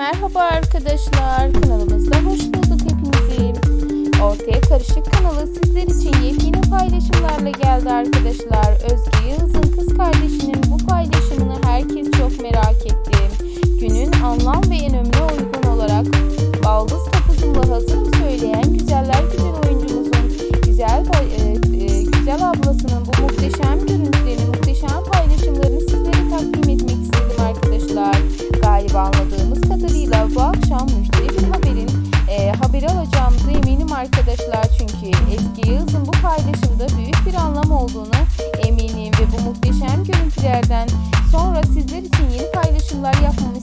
Merhaba arkadaşlar, kanalımızda hoş bulduk hepinizi. Ortaya Karışık kanalı sizler için yepyeni paylaşımlarla geldi arkadaşlar. Özge Yıldız'ın kız kardeşinin bu paylaşımını herkes çok merak etti. Günün anlam ve önemine uygun olarak Baldız Topuz'un hazır söyleyen güzeller güzel oyuncumuzun güzel e, e, güzel ablasının akşam müşteri bir haberin e, haberi alacağımıza eminim arkadaşlar. Çünkü Ezgi Yıldız'ın bu paylaşımda büyük bir anlam olduğunu eminim ve bu muhteşem görüntülerden sonra sizler için yeni paylaşımlar yapmamı